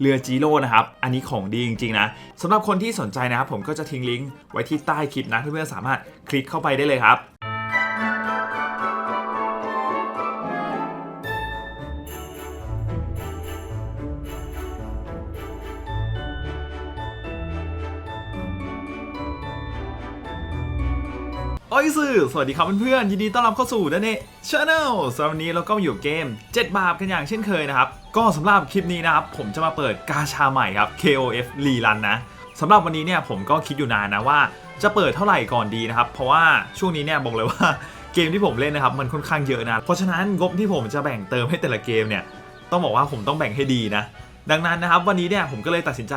เรือจีโร่นะครับ อันนี้ของดีจริงๆนะสำหรับคนที่สนใจนะครับผมก็จะทิ้งลิงก์ไว้ที่ใต้คลิปนะเพื่อนๆสามารถคลิกเข้าไปได้เลยครับโอ้ยสื่อสวัสดีครับเพื่อนๆยินดีต้อนรับเข้าสู่ดันเน่ชาแนลสำหรับวันนี้เราก็มาอยู่เกม 7 บาปกันอย่างเช่นเคยนะครับ ก็สำหรับคลิปนี้นะครับ ผมจะมาเปิดกาชาใหม่ครับ KOF รีรันนะสำหรับวันนี้เนี่ยผมก็คิดอยู่นานนะว่าจะเปิดเท่าไหร่ก่อนดีนะครับ เพราะว่าช่วงนี้เนี่ยบอกเลยว่าเกมที่ผมเล่นนะครับมันค่อนข้างเยอะนะ เพราะฉะนั้นงบที่ผมจะแบ่งเติมให้แต่ละเกมเนี่ยต้องบอกว่าผมต้องแบ่งให้ดีนะ ดังนั้นนะครับวันนี้เนี่ยผมก็เลยตัดสินใจ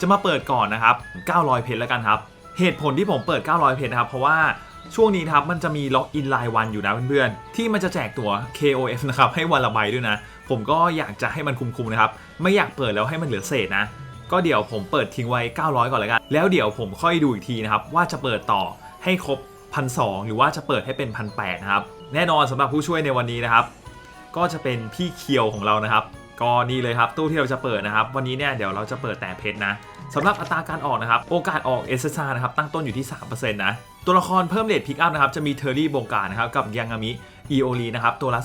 จะมาเปิดก่อนนะครับ 900 เพชรแล้วกันครับ เหตุผลที่ผมเปิด 900 เพชรนะครับเพราะว่า ช่วงนี้ครับมันจะมีล็อกอินรายวันอยู่นะเพื่อนๆ ที่มันจะแจกตัว KOF นะครับให้วันละใบด้วยนะ ผมก็อยากจะให้มันคุ้มๆนะครับ ไม่อยากเปิดแล้วให้มันเหลือเศษนะ ก็เดี๋ยวผมเปิดทิ้งไว้ 900 ก่อนเลยกัน แล้วเดี๋ยวผมค่อยดูอีกทีนะครับ ว่าจะเปิดต่อให้ครบพันสหรือว่าจะเปิดให้เป็นพันแนะครับ แน่นอนสำหรับผู้ช่วยในวันนี้นะครับ ก็จะเป็นพี่เคียวของเรานะครับ ก็นี่เลยครับตู้ที่เราจะเปิดนะครับ วันนี้เนี่ยเดี๋ยวเราจะเปิดแต่เพชรนะสำหรับอัตราการออกนะครับ โอกาสออกเอสซานะครับตั้งต้นอยู่ที่ 3%นะตัวละครเพิ่มเลทพิกอัพนะครับจะมีเทอร์รี่โบการนะครับกับยังามิอีโอลีนะครับตัวละ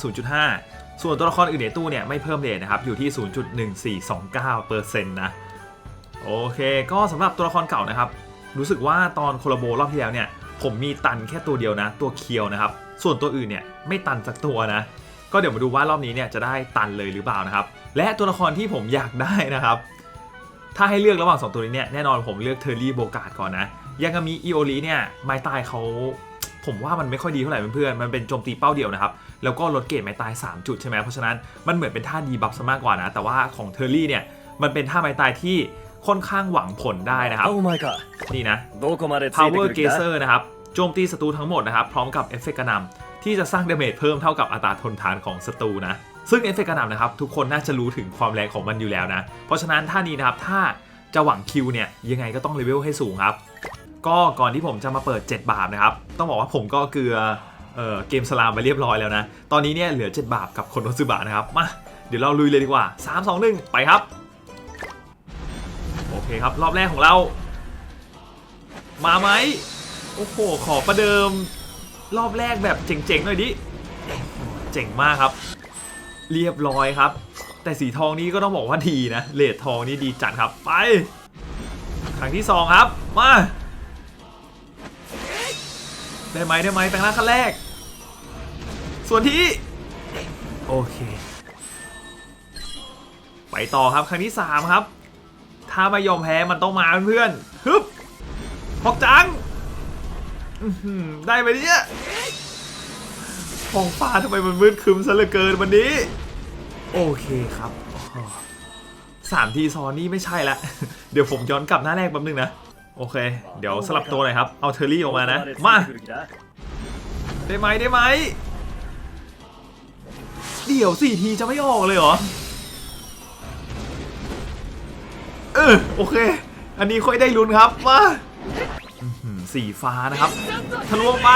0.5 ส่วนตัวละครอื่นในตู้เนี่ยไม่เพิ่มเลทนะครับอยู่ที่ 0.1429%นะโอเค ก็สำหรับตัวละครเก่านะครับรู้สึกว่าตอนโคลาโบรอบที่แล้วเนี่ยผมมีตันแค่ตัวเดียวนะ ตัวเคียวนะครับ ส่วนตัวอื่นเนี่ยไม่ตันสักตัวนะ ก็เดี๋ยวมาดูว่ารอบนี้เนี่ยจะได้ตันเลยหรือเปล่านะครับ และตัวละครที่ผมอยากได้นะครับ ถ้าให้เลือกระหว่าง 2 ตัวนี้เนี่ยแน่นอนผมเลือกเทอร์รี่โบกาดก่อนนะยังมีอีโอลีเนี่ยไม้ตายเขาผมว่ามันไม่ค่อยดีเท่าไหร่เพื่อนๆ มันเป็นโจมตีเป้าเดียวนะครับ แล้วก็ลดเกรดไม้ตาย 3 จุดใช่ไหม เพราะฉะนั้นมันเหมือนเป็นท่าดีบัฟซะมากกว่านะ แต่ว่าของเทอร์รี่เนี่ย มันเป็นท่าไม้ตายที่ค่อนข้างหวังผลได้นะครับ นี่นะ power gazer นะครับ โจมตีศัตรูทั้งหมดนะครับ พร้อมกับเอฟเฟกต์กระนำ ที่จะสร้างดาเมจเพิ่มเท่ากับอัตราทนทานของศัตรูนะ ซึ่งเอฟเฟกต์กระหนำนะครับทุกคนน่าจะรู้ถึงความแรงของมันอยู่แล้วนะ เพราะฉะนั้นท่านี้นะครับถ้าจะหวังคิวเนี่ยยังไงก็ต้องเลเวลให้สูงครับ ก็ก่อนที่ผมจะมาเปิด 7 บาปนะครับ ต้องบอกว่าผมก็เกลือเออเกมสลามไปเรียบร้อยแล้วนะ ตอนนี้เนี่ยเหลือ 7 บาปกับคนโนซึบะนะครับ มา เดี๋ยวเราลุยเลยดีกว่า 3 2 1 ไปครับ โอเคครับ รอบแรกของเรา มาไหม โอ้โห ขอประเดิม รอบแรกแบบเจ๋งๆหน่อยดิ เจ๋งมากครับ เรียบร้อยครับ แต่สีทองนี้ก็ต้องบอกว่าดีนะเลดทองนี่ดีจัดครับ ไป ครั้งที่สองครับ มา ได้ไหมได้ไหมแปลงร่างขั้นแรก ส่วนที่ โอเค ไปต่อครับครั้งที่สามครับ ถ้าไม่ยอมแพ้มันต้องมาเพื่อนฮึบฮอกจัง ได้ไหมเนี่ยท้องฟ้าทำไมมันมืดครึมซะเหลือเกินวันนี้ โอเคครับสามทีซอนนี่ไม่ใช่ละ เดี๋ยวผมย้อนกลับหน้าแรกแป๊บนึงนะ โอเค เดี๋ยวสลับตัวหน่อยครับ เอาเทอร์รี่ออกมานะ มา ได้ไหมได้ไหม เดี๋ยวสี่ทีจะไม่ออกเลยเหรอ เออโอเค อันนี้ค่อยได้ลุ้นครับ มา สีฟ้านะครับทะลวงไป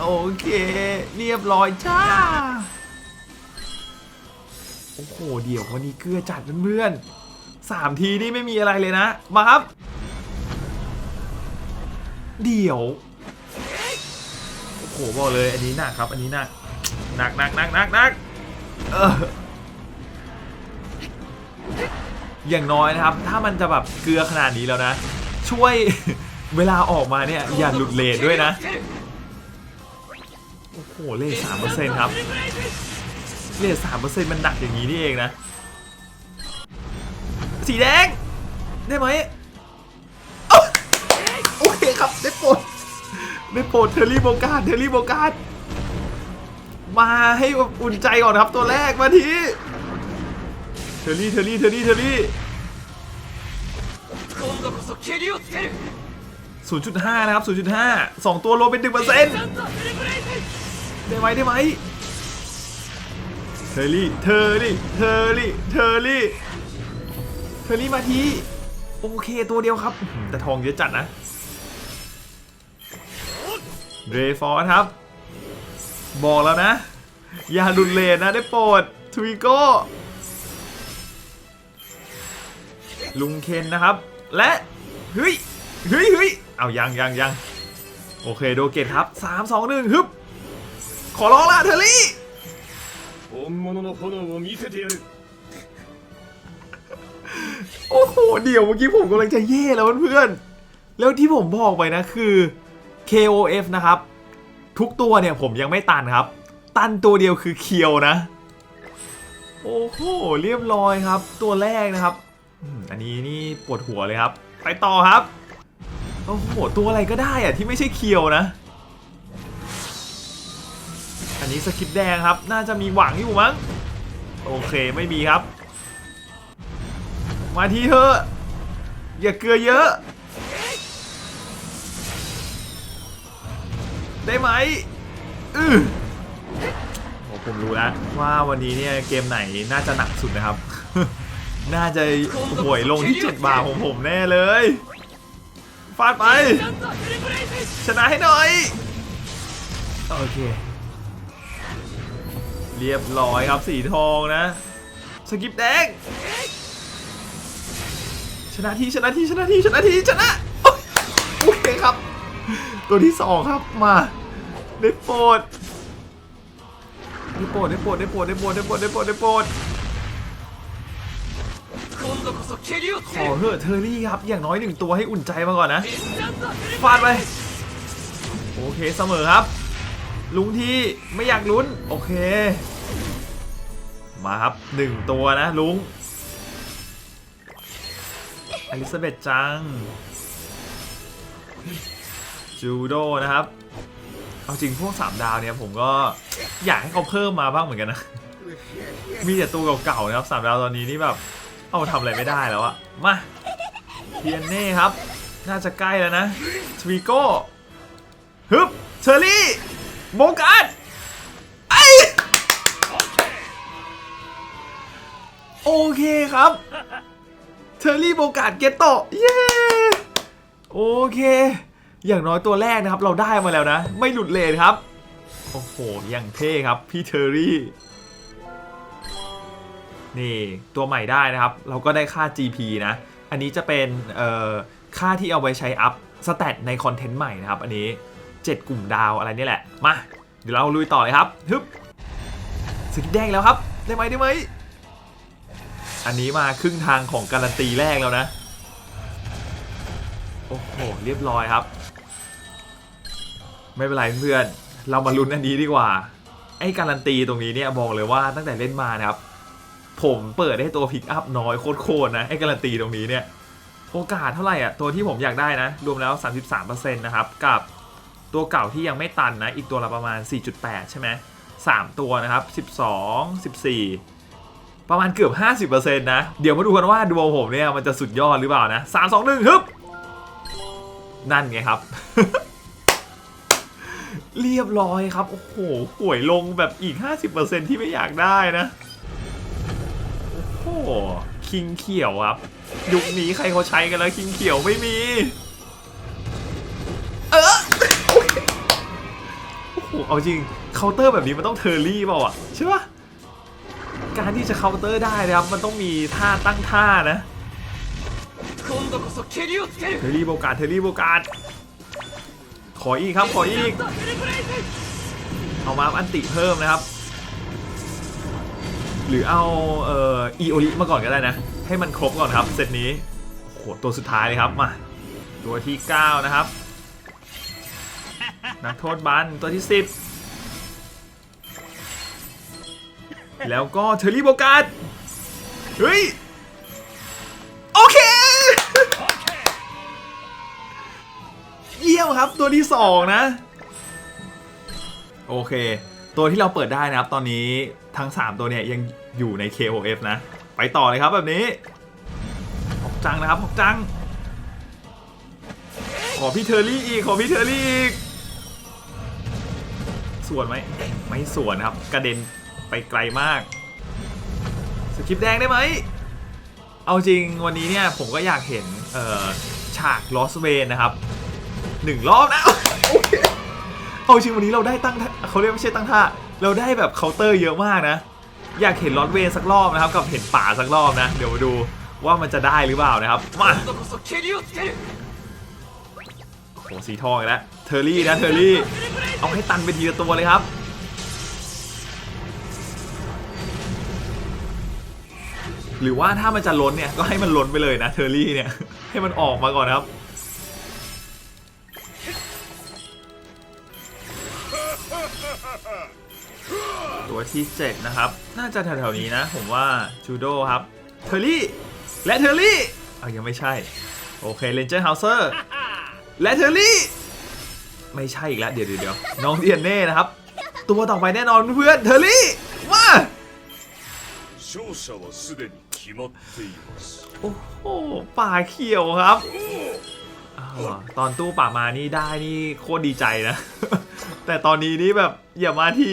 โอเค เรียบร้อยจ้า โอ้โห เดี๋ยววันนี้เกลือจัดเพื่อนๆสามทีนี่ไม่มีอะไรเลยนะ มาครับ เดี๋ยว โอ้โหบอกเลย อันนี้หนักครับ อันนี้หนัก หนักหนักหนักหนักหนักเอออย่างน้อยนะครับ ถ้ามันจะแบบเกลือขนาดนี้แล้วนะ ช่วยเวลาออกมาเนี่ย อย่าหลุดเลทด้วยนะ โอ้โห เลทสามเปอร์เซ็นต์ครับ เลทสามเปอร์เซ็นต์มันหนักอย่างนี้นี่เองนะ สีแดง ได้ไหมโอเคครับ ได้โปรดได้โปรดเทอร์รี่โบกาดเทอร์รี่โบกาดมาให้อุ่นใจก่อนครับตัวแรกมาทีเทอร์รี่เทอร์รี่เทอร์รี่เทอร์รี่ 0.5 นะครับ 0.5 2 ตัวรวมเป็น1%ได้ไหมได้ไหมเทอร์รี่ เทอร์รี่ เทอร์รี่เทอร์รี่เทอร์รี่มาที โอเคตัวเดียวครับ แต่ทองเยอะจัดนะ เรฟอร์ครับ บอกแล้วนะ อย่าหลุดเลนนะได้โปรดทวิโก้ ลุงเคนนะครับ และ เฮ้ยเฮ้ยเฮ้ยเอายังยังยังโอเคโดเกตครับสามสองหนึ่งฮึบขอร้องละเทอรี่โอ้โห เดี๋ยวเมื่อกี้ผมกำลังจะเย่แล้วเพื่อนแล้วที่ผมบอกไปนะคือ KOF นะครับ ทุกตัวเนี่ยผมยังไม่ตันครับ ตันตัวเดียวคือเคียวนะ โอ้โห เรียบร้อยครับ ตัวแรกนะครับ อันนี้นี่ปวดหัวเลยครับ ไปต่อครับ โอ้โห ตัวอะไรก็ได้อะที่ไม่ใช่เคียวนะ อันนี้สกิปแดงครับ น่าจะมีหวังอยู่มั้ง โอเคไม่มีครับ มาทีเถอะ อย่าเกลือเยอะ ได้ไหมอือผมรู้แล้วว่าวันนี้เนี่ยเกมไหนน่าจะหนักสุดนะครับ น่าจะหวยลงที่ 7 บาทของผมแน่เลย ฟาดไป ชนะให้หน่อย โอเค เรียบร้อยครับสีทองนะ สกิปแดง ชนะทีชนะทีชนะทีชนะทีชนะโอ๊ยโอเคครับ ตัวที่สองครับมาได้โปรดได้โปรดได้โปรดได้โปรดได้โปรดได้โปรดได้โปรด ขอเถอะเทอร์รี่ครับ อย่างน้อยหนึ่งตัวให้อุ่นใจมาก่อนนะ ฟาดไป โอเคเสมอครับ ลุงที่ไม่อยากลุ้น โอเค มาครับหนึ่งตัวนะลุงอลิซาเบธจัง จูโดนะครับ เอาจริงพวก3ดาวเนี่ยผมก็อยากให้เขาเพิ่มมาบ้างเหมือนกันนะ มีแต่ตัวเก่าๆนะครับ3ดาวตอนนี้นี่แบบ เอามาทำอะไรไม่ได้แล้วอะมาเทียนเน่ครับ น่าจะใกล้แล้วนะทวีโก้ฮึบเชอรี่โมการ์ดไอโอเคครับเชอรี่โมการ์ดเกตโตเย้โอเค อย่างน้อยตัวแรกนะครับ เราได้มาแล้วนะ ไม่หลุดเลนครับ โอ้โหอย่างเท่ครับ พี่เทอรี่ นี่ตัวใหม่ได้นะครับ เราก็ได้ค่า GP นะ อันนี้จะเป็นค่าที่เอาไว้ใช้อัพสเตตในคอนเทนต์ใหม่นะครับ อันนี้ 7 กลุ่มดาวอะไรนี่แหละ มา เดี๋ยวเราลุยต่อเลยครับฮึบสกิปแดงแล้วครับ ได้ไหมได้ไหม อันนี้มาครึ่งทางของการันตีแรกแล้วนะ โอ้โห เรียบร้อยครับ ไม่เป็นไรเพื่อน เรามาลุ้นอันนี้ดีกว่า ไอ้การันตีตรงนี้เนี่ยบอกเลยว่าตั้งแต่เล่นมานะครับ ผมเปิดให้ตัวพิกอัพน้อยโคตรๆนะไอ้การันตีตรงนี้เนี่ยโอกาสเท่าไหร่อะตัวที่ผมอยากได้นะ รวมแล้ว 33%นะครับกับตัวเก่าที่ยังไม่ตันนะ อีกตัวละประมาณ 4.8 ใช่ไหม3ตัวนะครับ 12 14 ประมาณเกือบ 50%นะ เดี๋ยวมาดูกันว่าดวงผมเนี่ยมันจะสุดยอดหรือเปล่านะ 3 2 1ฮึบนั่นไงครับ เรียบร้อยครับ โอ้โหห่วยลงแบบอีก 50%ที่ไม่อยากได้นะ้คิงเขียวครับ ยุคนี้ใครเขาใช้กันแล้วคิงเขียวไม่มี เออโอ้โหเอาจริงเคาน์เตอร์แบบนี้มันต้องเทอร์รี่เปล่าอะใช่ปะการที่จะเคาน์เตอร์ได้นะครับ มันต้องมีท่าตั้งท่านะเทอร์รี่โบกาเทอร์รี่โบกาขออีกครับขออีก เอามาอันติเพิ่มนะครับ หรือเอาเอ่ออีโอริมาก่อนก็ได้นะ ให้มันครบก่อนครับเซตนี้โอ้โหตัวสุดท้ายเลยครับมาตัวที่ 9 นะครับ นักโทษบันตัวที่ 10 แล้วก็เทอร์รี่โบกาสเฮ้ย โอเค เยี่ยมครับตัวที่ 2 นะ โอเค ตัวที่เราเปิดได้นะครับ ตอนนี้ทั้ง 3 ตัวเนี่ยยังอยู่ใน KOF นะ ไปต่อเลยครับแบบนี้ฮอกจังนะครับฮอกจัง ขอพี่เทอร์รี่อีก ขอพี่เทอร์รี่อีก ส่วนไหมไม่ส่วนครับ กระเด็นไปไกลมาก สกิปแดงได้ไหม เอาจริงวันนี้เนี่ยผมก็อยากเห็นฉากลอสเวนนะครับหนึ่งรอบนะโอเค เอาจริงวันนี้เราได้ตั้งเขาเรียกไม่ใช่ตั้งท่า เราได้แบบเคาน์เตอร์เยอะมากนะ อยากเห็นลอตเวย์สักรอบนะครับ กับเห็นป่าสักรอบนะ เดี๋ยวมาดูว่ามันจะได้หรือเปล่านะครับ มาโอ้สีทองแล้วเทอร์รี่นะเทอร์รี่ เอาให้ตันไปทีละตัวเลยครับหรือว่าถ้ามันจะล้นเนี่ยก็ให้มันล้นไปเลยนะเทอร์รี่เนี่ยให้มันออกมาก่อนครับ ว่าที่ 7 นะครับ น่าจะแถวๆนี้นะ ผมว่าจูโดครับเทอร์รี่และเทอร์รี่อายังไม่ใช่ โอเคเลนเจอร์เฮาเซอร์และเทอร์รี่ไม่ใช่อีกแล้วเดี๋ยวเดี๋ยวน้องเดียนเน่นะครับ ตัวต่อไปแน่นอนเพื่อนเทอร์รี่มาโอ้โหป่าเขียวครับตอนตู้ป่ามานี่ได้นี่โคตรดีใจนะ แต่ตอนนี้นี่แบบอย่ามาที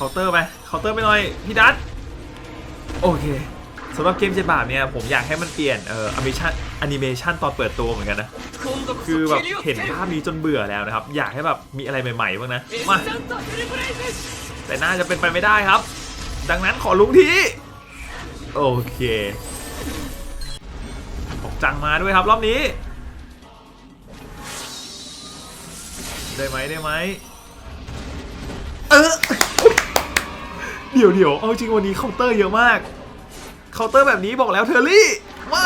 เคาน์เตอร์ไปเคาน์เตอร์ไปหน่อยพี่ดัตโอเคสำหรับเกมเจ็ดบาทเนี่ยผมอยากให้มันเปลี่ยนเอ่อแอนิเมชันแอนิเมชันตอนเปิดตัวเหมือนกันนะคือแบบเห็นภาพนี้จนเบื่อแล้วนะครับ อยากให้แบบมีอะไรใหม่ๆบ้างนะมาแต่น่าจะเป็นไปไม่ได้ครับ ดังนั้นขอลุงทีโอเคออกจังมาด้วยครับรอบนี้ ได้ไหมได้ไหม เดี๋ยวเดี๋ยวเอาจริงวันนี้เคาน์เตอร์เยอะมาก เคาน์เตอร์แบบนี้บอกแล้วเทอรี่มา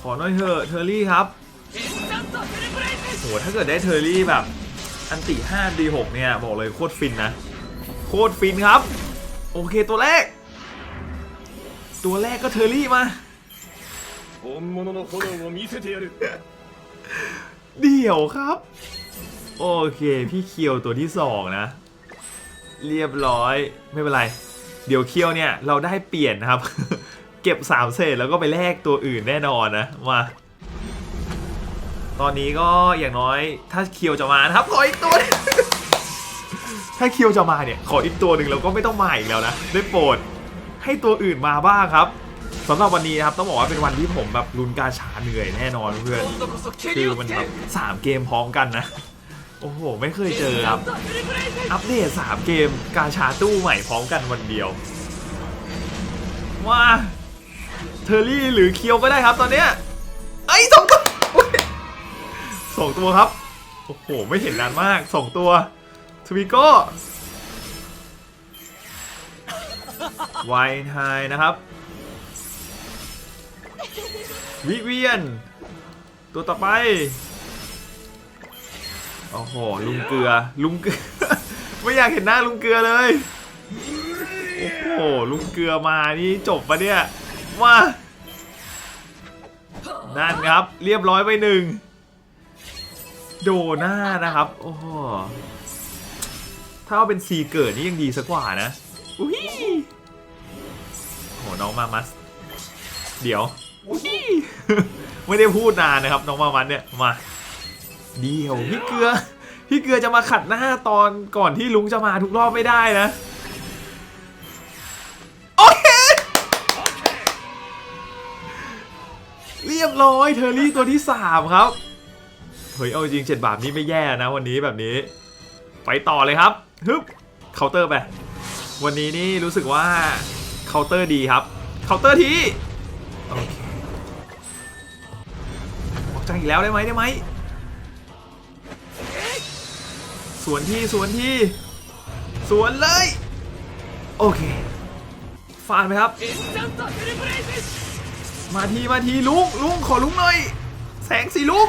ขอหน่อยเถอะเทอรี่ครับโหถ้าเกิดได้เทอรี่แบบ อันติ5ดี6เนี่ย บอกเลยโคตรฟินนะ โคตรฟินครับ โอเคตัวแรก ตัวแรกก็เทอรี่มา เดี่ยวครับ โอเค พี่เคียวตัวที่สองนะ เรียบร้อยไม่เป็นไร เดี๋ยวเคียวเนี่ยเราได้เปลี่ยนนะครับ เก็บสามเศษแล้วก็ไปแลกตัวอื่นแน่นอนนะมาตอนนี้ก็อย่างน้อยถ้าเคียวจะมานะครับขออีกตัวถ้าเคียวจะมาเนี่ยขออีกตัวหนึ่งเราก็ไม่ต้องมาอีกแล้วนะได้โปรดให้ตัวอื่นมาบ้างครับ สำหรับวันนี้นะครับต้องบอกว่าเป็นวันที่ผมแบบลุนกาชาเหนื่อยแน่นอนเพื่อนคือมันแบบสามเกมพร้อมกันนะโอ้โหไม่เคยเจอครับอัปเดตสามเกมกาชาตู้ใหม่พร้อมกันวันเดียวว้าเทอร์รี่หรือเคียวก็ได้ครับตอนเนี้ยไอ้สองตัวสองตัวครับโอ้โหไม่เห็นนานมากสองตัวทวิโก้ไวน์ไฮนะครับ วิเวียน ตัวต่อไป โอ้โห ลุงเกลือ ลุงเกลือ ไม่อยากเห็นหน้าลุงเกลือเลย โอ้โห ลุงเกลือมานี่จบปะเนี่ย มานั่นครับ เรียบร้อยไปหนึ่ง โดหน้านะครับ โอ้โห ถ้าเป็นซีเกิดนี่ยังดีสักกว่านะ อุ้ยโอ้โหน้องมามัส เดี๋ยว ไม่ได้พูดนานนะครับ น้องมามัสเนี่ยมาเดียวพี่เกลือ พี่เกลือจะมาขัดหน้าตอนก่อนที่ลุงจะมาทุกรอบไม่ได้นะโอเคเรียบร้อยเทอร์รี่ตัวที่3ครับเฮ้ยเอาจริงเจ็ดบาทนี่ไม่แย่นะวันนี้แบบนี้ ไปต่อเลยครับฮึบเคาน์เตอร์ไปวันนี้นี่รู้สึกว่าเคาน์เตอร์ดีครับเคาน์เตอร์ทีโอเค อีกแล้วได้ไหมได้ไหมสวนที่สวนที่สวนเลย โอเคฟาดไหมครับ มาทีมาทีลุงลุงขอลุงหน่อย แสงสีลุง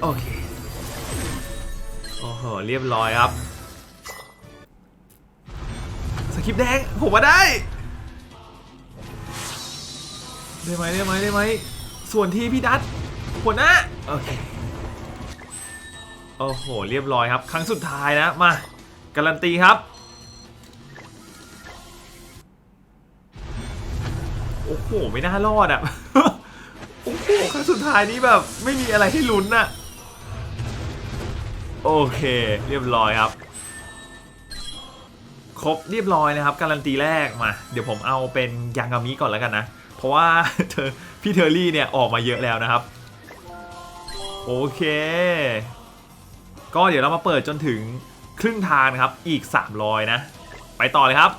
โอเคโอ้โหเรียบร้อยครับ สกิปแดงผมว่าได้ได้ไหมได้ไหมได้ไหมส่วนที่พี่ดัต หัวหน้าโอเคโอ้โห เรียบร้อยครับ ครั้งสุดท้ายนะ มา การันตีครับ โอ้โห ไม่น่ารอดอะ โอ้โห ครั้งสุดท้ายนี้แบบไม่มีอะไรให้ลุ้นอะ โอเค เรียบร้อยครับ ครบเรียบร้อยนะครับ การันตีแรกมา เดี๋ยวผมเอาเป็นยางามิก่อนแล้วกันนะ เพราะว่าเธอพี่เทอร์รี่เนี่ยออกมาเยอะแล้วนะครับ โอเค ก็เดี๋ยวเรามาเปิดจนถึงครึ่งทางนะครับ อีก 300 นะ ไปต่อเลยครับ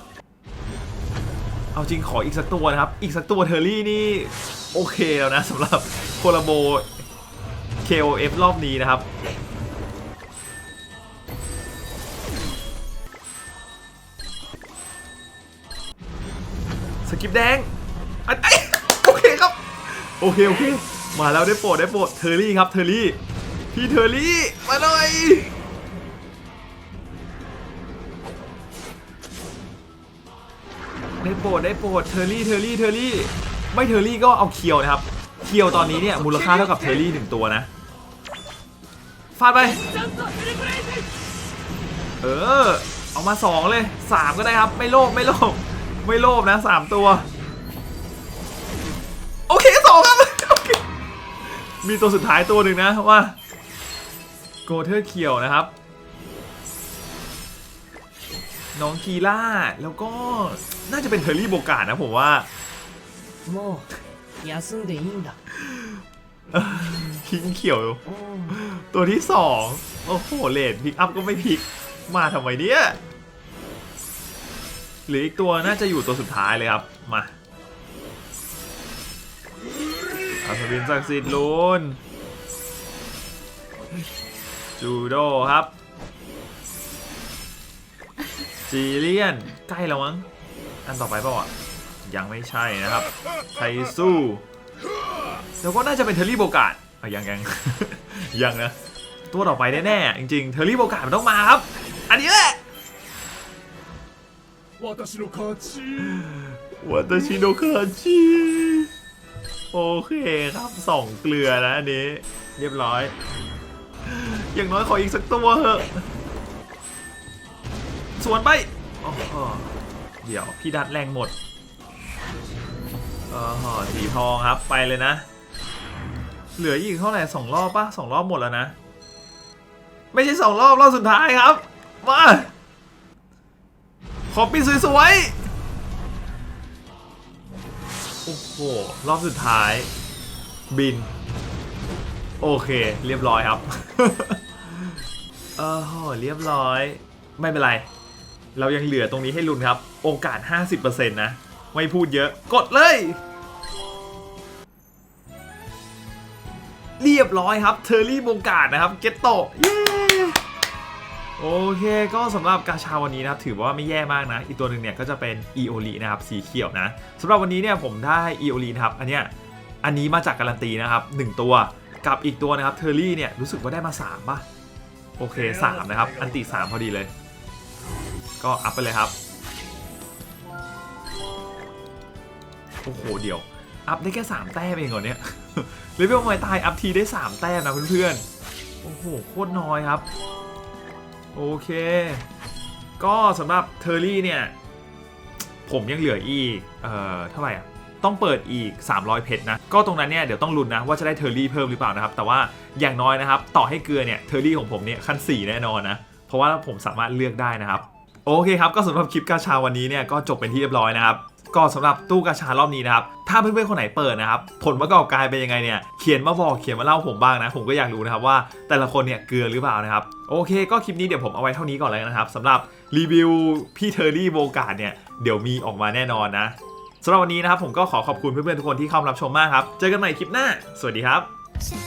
เอาจริงขออีกสักตัวนะครับ อีกสักตัวเทอร์รี่นี่ โอเคแล้วนะสำหรับโคลาโบ KOF รอบนี้นะครับ สกิปแดงอโอเคครับ โอเค โอเค มาแล้วได้โปรดได้โปรดเทอร์รี่ครับเทอร์รี่พี่เทอร์รี่มาหน่อยได้โปรดได้โปรดเทอร์รี่เทอร์รี่เทอร์รี่ไม่เทอร์รี่ก็เอาเคียวนะครับเคียวตอนนี้เนี่ยมูลค่าเท่ากับเทอร์รี่หนึ่งตัวนะฟาดไป เออ เอามาสองเลยสามก็ได้ครับ ไม่โลภไม่โลภไม่โลภนะสามตัว โอเคสองครับ มีตัวสุดท้ายตัวหนึ่งนะว่าโกเทอร์เขียวนะครับ น้องคีล่า แล้วก็น่าจะเป็นเทอร์รี่โบกาดนะผมว่าโมยาซึ่งเดอินดะคิงเขียว ตัวที่สองโอ้โหเลดพิกอัพก็ไม่พิก มาทำไมเนี่ยหรืออีกตัวน่าจะอยู่ตัวสุดท้ายเลยครับ มา อัศวินศักดิ์สิทธิ์ลุนจูโดครับ จีเลียน ใกล้แล้วมั้ง อันต่อไปเปล่าอ่ะ ยังไม่ใช่นะครับ ไทสู้ แล้วก็น่าจะเป็นเทอร์รี่โบกาดอ่ะยังยัง ยังนะ ตัวต่อไปแน่ๆ จริงๆ เทอร์รี่โบกาดมันต้องมาครับ อันนี้แหละ 私の勝ち วัตชิโนคาชิ โอเคครับสองเกลือนะอันนี้ เรียบร้อย อย่างน้อยขออีกสักตัวเถอะสวนไปโอ้เดี๋ยวพี่ดัดแรงหมดเออสีทองครับไปเลยนะ เหลืออีกเท่าไหร่สองรอบปะสองรอบหมดแล้วนะ ไม่ใช่สองรอบรอบสุดท้ายครับ มา ขอปิดสวยๆ โหรอบสุดท้าย บิน โอเค เรียบร้อยครับ เออโหเรียบร้อย ไม่เป็นไร เรายังเหลือตรงนี้ให้ลุ้นครับ โอกาส 50%นะ ไม่พูดเยอะ กดเลย เรียบร้อยครับ เทอร์รี่บงการนะครับ เกตโตเย้ โอเคก็สำหรับกาชาวันนี้นะครับถือว่าไม่แย่มากนะ อีกตัวหนึ่งเนี่ยก็จะเป็นอีโอลีนะครับสีเขียวนะสำหรับวันนี้เนี่ยผมได้อีโอลีนะครับอันเนี้ยอันนี้มาจากการันตีนะครับ 1 ตัวกับอีกตัวนะครับเทอร์รี่เนี่ยรู้สึกว่าได้มา3ป่ะโอเค 3 นะครับ อันติ 3 พอดีเลย ก็อัพไปเลยครับ โอ้โห เดี๋ยว อัพได้แค่ 3 แต้มเองเหรอเนี่ยเลเวลมวยตายอัพทีได้ 3 แต้มนะเพื่อนๆ โอ้โห โคตรน้อยครับ โอเค ก็สำหรับเทอร์รี่เนี่ย ผมยังเหลืออีก เอ่อ เท่าไหร่อะ ต้องเปิดอีก 300 เพชรนะ ก็ตรงนั้นเนี่ยเดี๋ยวต้องลุ้นนะ ว่าจะได้เทอร์รี่เพิ่มหรือเปล่านะครับ แต่ว่าอย่างน้อยนะครับ ต่อให้เกลือเนี่ย เทอร์รี่ของผมเนี่ยขั้น 4 แน่นอนนะ เพราะว่าผมสามารถเลือกได้นะครับ โอเคครับ ก็สำหรับคลิปกาชาวันนี้เนี่ยก็จบเป็นที่เรียบร้อยนะครับ ก็สำหรับตู้กาชารอบนี้นะครับ ถ้าเพื่อนๆคนไหนเปิดนะครับ ผลประกอบการเป็นยังไงเนี่ย เขียนมาบอกเขียนมาเล่าผมบ้างนะ ผมก็อยากรู้นะครับว่าแต่ละคนเนี่ยเกลือหรือเปล่านะครับ โอเค ก็คลิปนี้เดี๋ยวผมเอาไว้เท่านี้ก่อนเลยนะครับสำหรับรีวิวพี่เทอร์รี่โบกาดเนี่ยเดี๋ยวมีออกมาแน่นอนนะสำหรับวันนี้นะครับผมก็ขอขอบคุณเพื่อนๆทุกคนที่เข้ามารับชมมากครับ เจอกันใหม่คลิปหน้า สวัสดีครับ